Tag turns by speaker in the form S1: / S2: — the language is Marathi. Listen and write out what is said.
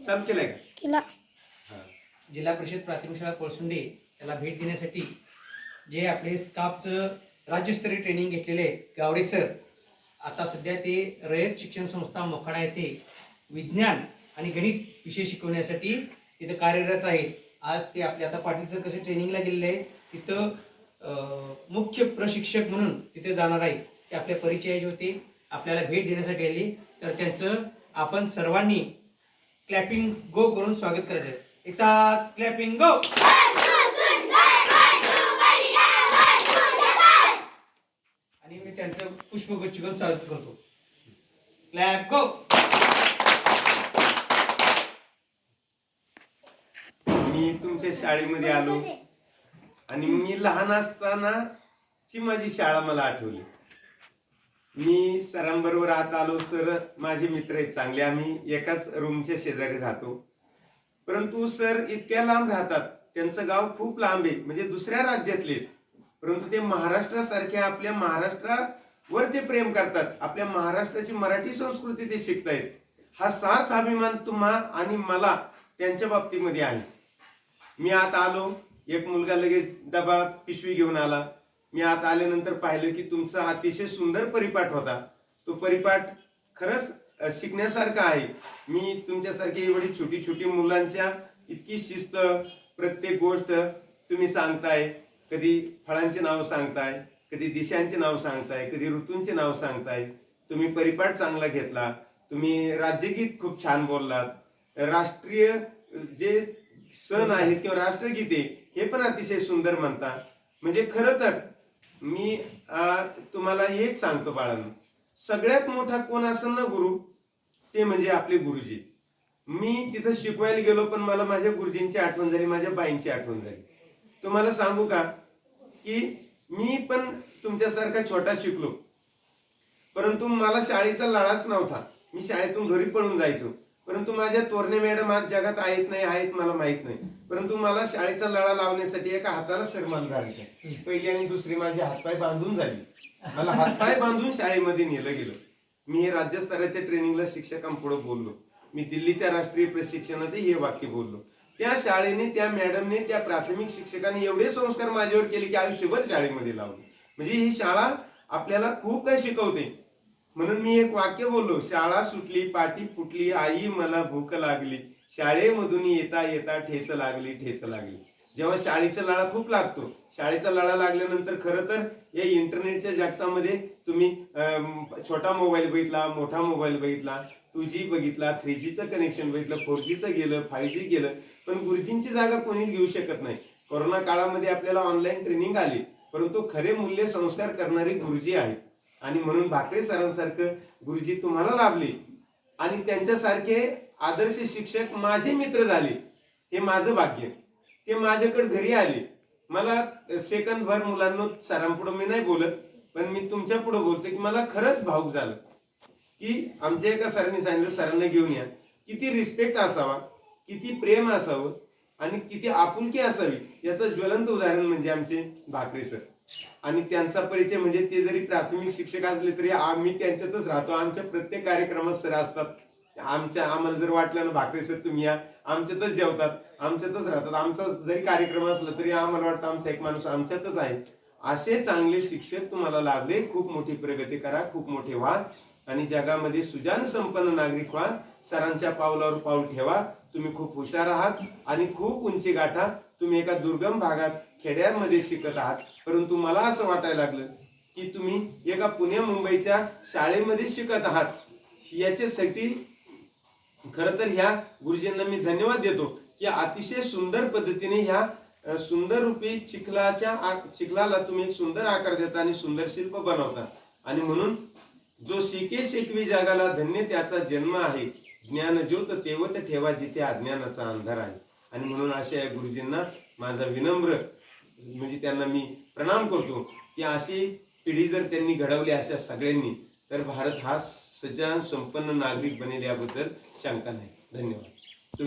S1: चालू केलाय का?
S2: केला.
S1: हा.
S3: जिल्हा परिषद प्राथमिक शाळा कोळसुंडे याला भेट देण्यासाठी जे आपले स्काफचं राज्यस्तरीय ट्रेनिंग घेतलेले गावडे सर आता सध्या ते रयत शिक्षण संस्था मोखाडा येथे विज्ञान आणि गणित विषय शिकवण्यासाठी तिथं कार्यरत आहेत. आज ते आपले आता पाटीलचं कसे ट्रेनिंगला गेलेले आहे तिथं मुख्य प्रशिक्षक म्हणून तिथे जाणार आहेत. ते आपल्या परिचयाचे होते. आपल्याला भेट देण्यासाठी आले. तर त्यांचं आपण सर्वांनी क्लॅपिंग गो करून स्वागत करायचं आहे. एक साथ क्लॅपिंग गो! आणि मी त्यांचं पुष्पगुच्छ करून स्वागत करतो. क्लॅप गो!
S1: मी तुमच्या शाळेमध्ये आलो. आणि मी लहान असताना ची माझी शाळा मला आठवली. मी सरांबरोबर आत आलो सर माझे मित्र आहेत चांगले. आम्ही एकाच रूमच्या शेजारी राहतो. परंतु सर इतक्या लांब राहतात. त्यांचं गाव खूप लांब आहे म्हणजे दुसऱ्या राज्यातले परंतु ते महाराष्ट्रासारख्या आपल्या महाराष्ट्रावर ते प्रेम करतात. आपल्या महाराष्ट्राची मराठी संस्कृती ते शिकतायत. हा सार्थ अभिमान तुम्हा आणि मला त्यांच्या बाबतीमध्ये आहे. मी आत आलो एक मुलगा लगेच डबा पिशवी घेऊन आला. मी आत आल्यानंतर पाहिलं की तुमचा अतिशय सुंदर परिपाठ होता. तो परिपाठ खरंच शिकण्यासारखा आहे. मी तुमच्यासारखी एवढी छोटी छोटी मुलांच्या इतकी शिस्त प्रत्येक गोष्ट तुम्ही सांगताय. कधी फळांचे नाव सांगताय कधी दिशांचे नाव सांगताय कधी ऋतूंचे नाव सांगताय. तुम्ही परिपाठ चांगला घेतला. तुम्ही राज्यगीत खूप छान बोललात. राष्ट्रीय जे सण आहेत किंवा राष्ट्रगीते हे पण अतिशय सुंदर म्हणतात म्हणजे खरं तर मी आ, तुम्हाला हेच सांगतो बाळांनो. सगळ्यात मोठा कोण असेल ना गुरु ते म्हणजे आपले गुरुजी. मी तिथं शिकवायला गेलो पण मला माझ्या गुरुजींची आठवण झाली माझ्या बाईंची आठवण झाली. तुम्हाला सांगू का की मी पण तुमच्यासारखा छोटा शिकलो. परंतु मला शाळेचा लळाच नव्हता. मी शाळेतून घरी पळून जायचो. परंतु माझ्या तोरणे मॅडम आज जगात आहेत नाही आहेत मला माहीत नाही. परंतु मला शाळेचा लळा लावण्यासाठी एका हाताला सरमान झाली पहिली आणि दुसरी माझी हातपाय बांधून झाली. मला हातपाय बांधून शाळेमध्ये नेलं गेलं. मी हे राज्यस्तराच्या ट्रेनिंगला शिक्षकांपुढे बोललो. मी दिल्लीच्या राष्ट्रीय प्रशिक्षणात हे वाक्य बोललो. त्या शाळेने त्या मॅडमने त्या प्राथमिक शिक्षकाने एवढे संस्कार माझ्यावर केले की आयुष्यभर शाळेमध्ये लावले. म्हणजे ही शाळा आपल्याला खूप काही शिकवते. म्हणून मी एक वाक्य बोललो शाळा सुटली पाठी फुटली आई मला भूक लागली. शाळेमधून येता येता ठेच लागली ठेच लागली. जेव्हा शाळेचा लाळा खूप लागतो शाळेचा लाळा लागल्यानंतर खरं तर या इंटरनेटच्या जगतामध्ये तुम्ही छोटा मोबाईल बघितला मोठा मोबाईल बघितला टू जी बघितला थ्री जीचं कनेक्शन बघितलं फोर जीचं गेलं फाईव्ह जी गेलं पण गुरुजींची जागा कोणीच घेऊ शकत नाही. कोरोना काळामध्ये आपल्याला ऑनलाईन ट्रेनिंग आली परंतु खरे मूल्य संस्कार करणारे गुरुजी आहेत. आणि म्हणून भाकरे सरांसारखं गुरुजी तुम्हाला लाभले. आणि त्यांच्यासारखे आदर्श शिक्षक माझे मित्र झाले. हे माझं भाग्य. ते माझ्याकडे घरी आले. मला सेकंद भर मुलांना सरांपुढं मी नाही बोलत पण मी तुमच्यापुढे बोलतो की मला खरंच भाऊक झालं. की आमच्या एका सरांनी सांगितलं सरांना घेऊन या. किती रिस्पेक्ट असावा किती प्रेम असावं आणि किती आपुलकी असावी याचं ज्वलंत उदाहरण म्हणजे आमचे भाकरे सर. आणि त्यांचा परिचय म्हणजे ते जरी प्राथमिक शिक्षक असले तरी आम्ही त्यांच्यातच राहतो. आमच्या प्रत्येक कार्यक्रमात सर असतात. आमच्या आम्हाला जर वाटलं ना भाकरी सर तुम्ही या. आमच्यातच जेवतात. आमच्यातच राहतात. आमचा जरी कार्यक्रम असला तरी आम्हाला वाटतं आमचा एक माणूस आमच्यातच आहे. असे चांगले शिक्षक तुम्हाला लाभले. खूप मोठी प्रगती करा. खूप मोठे व्हा. आणि जगामध्ये सुजान संपन्न नागरिक व्हा. सरांच्या पावलावर पाऊल ठेवा. तुम्ही खूप हुशार आहात आणि खूप उंची गाठा तुम्ही एका दुर्गम भागात खेड्यांमध्ये शिकत आहात. परंतु मला असं वाटायला लागलं की तुम्ही एका पुण्या मुंबईच्या शाळेमध्ये शिकत आहात. याच्यासाठी खर तर ह्या गुरुजींना मी धन्यवाद देतो की अतिशय सुंदर पद्धतीने ह्या सुंदर रूपी चिखलाच्या चिखलाला तुम्ही एक सुंदर आकार देता आणि सुंदर शिल्प बनवता. आणि म्हणून जो शिके शिकवी जगाला धन्य त्याचा जन्म आहे. ज्ञान ज्योत तेवत ठेवा जिथे अज्ञानाचा अंधार आहे. आणि म्हणून अशा या गुरुजींना माझा विनम्र म्हणजे त्यांना मी प्रणाम करतो की अशी पिढी जर त्यांनी घडवली अशा सगळ्यांनी तर भारत हा सज्जन संपन्न नागरिक बनेल याबद्दल शंका नाही. धन्यवाद.